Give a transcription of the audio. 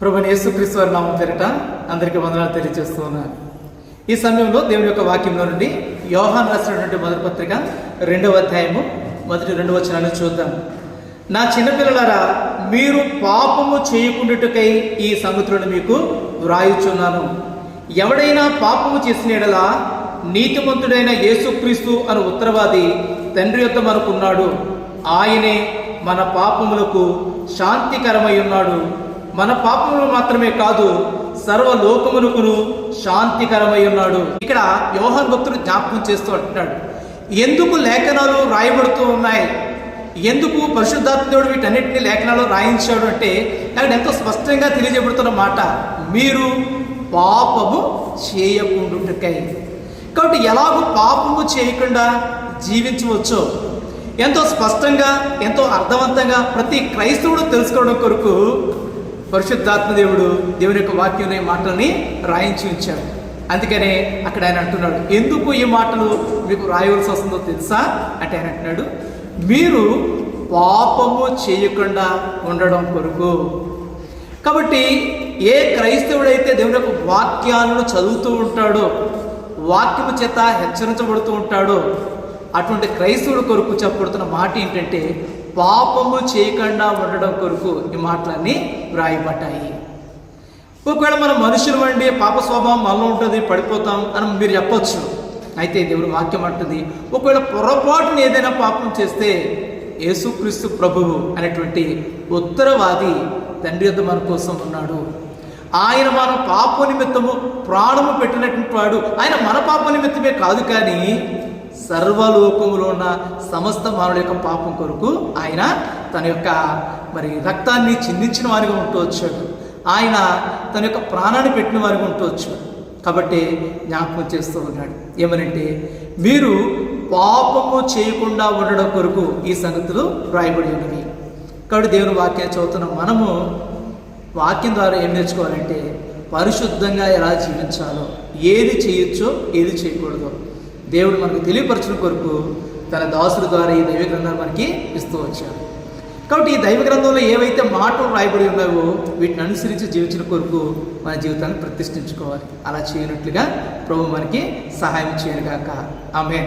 ప్రభు యేసుక్రీస్తు వారి నామం పేరిట అందరికీ వందనాలు తెలియజేస్తూ ఉన్నాను. ఈ సమయంలో దేవుని యొక్క వాక్యంలో నుండి యోహాన్ రాసినటువంటి మొదటి పత్రిక రెండవ అధ్యాయము మొదటి రెండు వచనాలు చూద్దాం. నా చిన్నపిల్లలారా మీరు పాపము చేయకుండాటకై ఈ సంగతులను మీకు వ్రాయుచున్నాను. ఎవడైనా పాపము చేసిన ఎడలా నీతిమంతుడైన యేసుక్రీస్తు అను ఉత్తరవాది తండ్రి యొక్క మనకున్నాడు ఆయనే మన పాపములకు శాంతికరమై ఉన్నాడు. మన పాపములు మాత్రమే కాదు సర్వలోకమునకును శాంతికరమై ఉన్నాడు. ఇక్కడ యోహన్ భక్తుడు జ్ఞాపకం చేస్తూ అంటున్నాడు. ఎందుకు లేఖనాలు రాయబడుతూ ఉన్నాయి? ఎందుకు పరిశుద్ధాత్మ వీటన్నిటిని లేఖనాలు రాయించాడు అంటే అక్కడ ఎంతో స్పష్టంగా తెలియజేయబడుతున్న మాట మీరు పాపము చేయకుండుటకై. కాబట్టి ఎలాగో పాపము చేయకుండా జీవించవచ్చో. ఎంతో స్పష్టంగా ఎంతో అర్థవంతంగా ప్రతి క్రైస్తవుడు తెలుసుకోవడం కొరకు పరిశుద్ధాత్మ దేవుడు దేవుని యొక్క వాక్యం మాటలని రాయించి ఉంచాడు. అందుకనే అక్కడ ఆయన అంటున్నాడు ఎందుకు ఈ మాటలు మీకు రాయవలసి వస్తుందో తెలుసా? అంటే ఆయన అంటున్నాడు మీరు పాపము చేయకుండా ఉండడం కొరకు. కాబట్టి ఏ క్రైస్తవుడైతే దేవుని యొక్క వాక్యాలను చదువుతూ ఉంటాడో వాక్యము చేత హెచ్చరించబడుతూ ఉంటాడో అటువంటి క్రైస్తవుడు కొరకు చెప్పబడుతున్న మాట ఏంటంటే పాపము చేయకుండా ఉండడం కొరకు ఈ మాటలన్నీ వ్రాయబడ్డాయి. ఒకవేళ మనం మనుషులు వండి పాప స్వభావం మనలో ఉంటుంది పడిపోతాం అని మీరు చెప్పొచ్చు. అయితే దేవుడు వాక్యం అంటుంది ఒకవేళ పొరపాటున ఏదైనా పాపం చేస్తే యేసుక్రీస్తు ప్రభువు అనేటువంటి ఉత్తరవాది తండ్రి యొద్ద మన కోసం ఉన్నాడు. ఆయన మన పాప నిమిత్తము ప్రాణము పెట్టినటువంటి వాడు. ఆయన మన పాప నిమిత్తమే కాదు కానీ సర్వలోకములో ఉన్న సమస్త మానవుల యొక్క పాపం కొరకు ఆయన తన యొక్క మరి రక్తాన్ని చిందించిన వారిగా ఉంటూ వచ్చాడు ఆయన తన యొక్క ప్రాణాన్ని పెట్టిన వారిగా ఉంటూ వచ్చాడు కాబట్టి జ్ఞాపకం చేస్తూ ఉన్నాడు. ఏమనంటే మీరు పాపము చేయకుండా ఉండడం కొరకు ఈ సంగతులు వ్రాయబడి ఉన్నవి. కాబట్టి దేవుని వాక్యాన్ని చదువుతున్న మనము వాక్యం ద్వారా ఏం నేర్చుకోవాలంటే పరిశుద్ధంగా ఎలా జీవించాలో ఏది చేయొచ్చో ఏది చేయకూడదో. దేవుడు మనకు తెలియపరచిన కొరకు తన దాసుల ద్వారా ఈ దైవ గ్రంథాలు మనకి ఇస్తూ వచ్చాడు. కాబట్టి ఈ దైవ గ్రంథంలో ఏవైతే మాటలు రాయబడి ఉన్నాయో వీటిని అనుసరించి జీవించిన కొరకు మన జీవితాన్ని ప్రతిష్ఠించుకోవాలి. అలా చేయనట్లుగా ప్రభు మనకి సహాయం చేయనుగాక. ఆమె